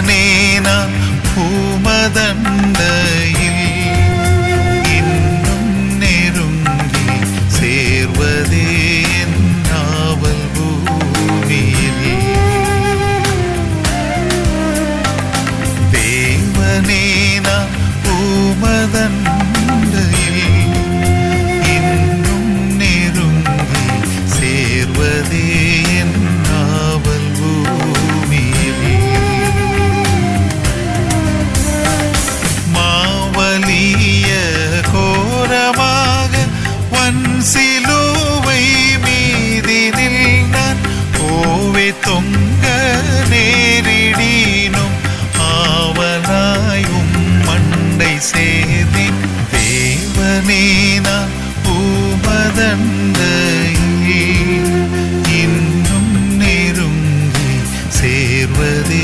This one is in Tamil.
உடனே நான் பூமதண்டையில் இன்னும் நெருங்கி சேர்வதே நாவல் பூமியில். தேவனே நான் பூமதண்டையில் இன்னும் நெருங்கி சேர்வதே தொங்க நேரிடினும் ஆவலாயும் மண்டை சேதி தேவனேனா பூமதண்டையில் இன்னும் நெருங்கி சேர்வதே